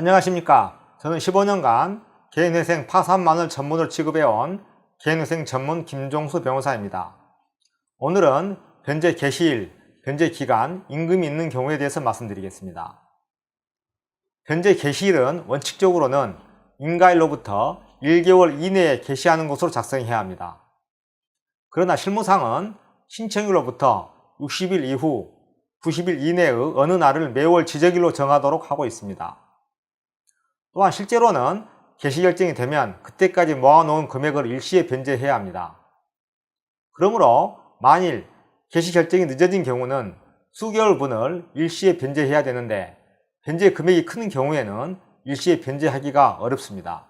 안녕하십니까. 저는 15년간 개인회생 파산만을 전문으로 취급해온 개인회생 전문 김종수 변호사입니다. 오늘은 변제 개시일, 변제 기간, 임금이 있는 경우에 대해서 말씀드리겠습니다. 변제 개시일은 원칙적으로는 인가일로부터 1개월 이내에 개시하는 것으로 작성해야 합니다. 그러나 실무상은 신청일로부터 60일 이후 90일 이내의 어느 날을 매월 지적일로 정하도록 하고 있습니다. 또한 실제로는 개시 결정이 되면 그때까지 모아놓은 금액을 일시에 변제해야 합니다. 그러므로 만일 개시 결정이 늦어진 경우는 수개월분을 일시에 변제해야 되는데 변제 금액이 큰 경우에는 일시에 변제하기가 어렵습니다.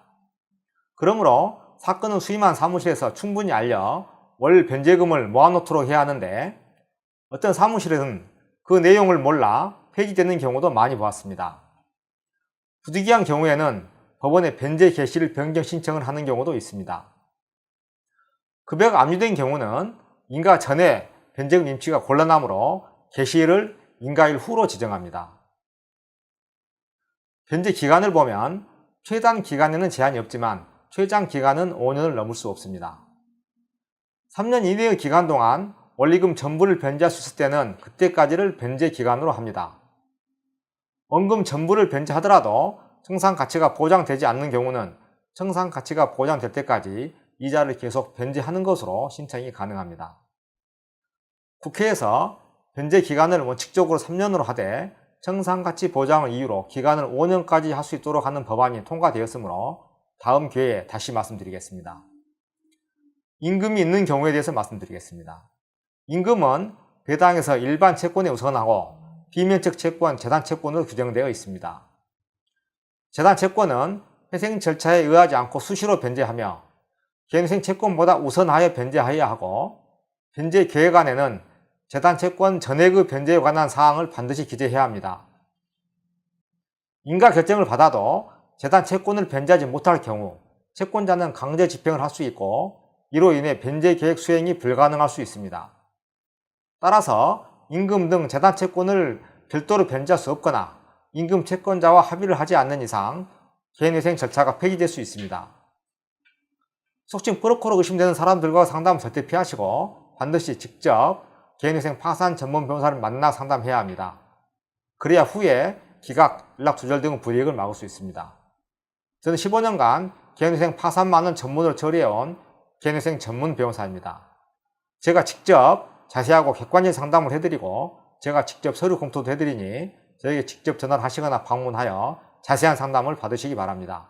그러므로 사건을 수임한 사무실에서 충분히 알려 월 변제금을 모아놓도록 해야 하는데 어떤 사무실에는 그 내용을 몰라 폐지되는 경우도 많이 보았습니다. 부득이한 경우에는 법원에 변제 개시를 변경 신청을 하는 경우도 있습니다. 급여가 압류된 경우는 인가 전에 변제금 임치가 곤란하므로 개시일을 인가일 후로 지정합니다. 변제 기간을 보면 최단 기간에는 제한이 없지만 최장 기간은 5년을 넘을 수 없습니다. 3년 이내의 기간 동안 원리금 전부를 변제할 수 있을 때는 그때까지를 변제 기간으로 합니다. 원금 전부를 변제하더라도 청산 가치가 보장되지 않는 경우는 청산 가치가 보장될 때까지 이자를 계속 변제하는 것으로 신청이 가능합니다. 국회에서 변제 기간을 원칙적으로 3년으로 하되 청산 가치 보장을 이유로 기간을 5년까지 할 수 있도록 하는 법안이 통과되었으므로 다음 기회에 다시 말씀드리겠습니다. 임금이 있는 경우에 대해서 말씀드리겠습니다. 임금은 배당에서 일반 채권에 우선하고 비면책 채권, 재단 채권으로 규정되어 있습니다. 재단 채권은 회생 절차에 의하지 않고 수시로 변제하며 개인회생 채권보다 우선하여 변제하여야 하고 변제 계획안에는 재단 채권 전액의 변제에 관한 사항을 반드시 기재해야 합니다. 인가 결정을 받아도 재단 채권을 변제하지 못할 경우 채권자는 강제 집행을 할 수 있고 이로 인해 변제 계획 수행이 불가능할 수 있습니다. 따라서 임금 등 재단 채권을 별도로 변제할 수 없거나 임금 채권자와 합의를 하지 않는 이상 개인회생 절차가 폐기될 수 있습니다. 속칭 브로커로 의심되는 사람들과 상담 절대 피하시고 반드시 직접 개인회생 파산 전문 변호사를 만나 상담해야 합니다. 그래야 후에 기각, 연락 두절 등 불이익을 막을 수 있습니다. 저는 15년간 개인회생 파산만은 전문으로 처리해온 개인회생 전문 변호사입니다. 제가 직접 자세하고 객관적인 상담을 해드리고 제가 직접 서류 공토도 해드리니 저에게 직접 전화를 하시거나 방문하여 자세한 상담을 받으시기 바랍니다.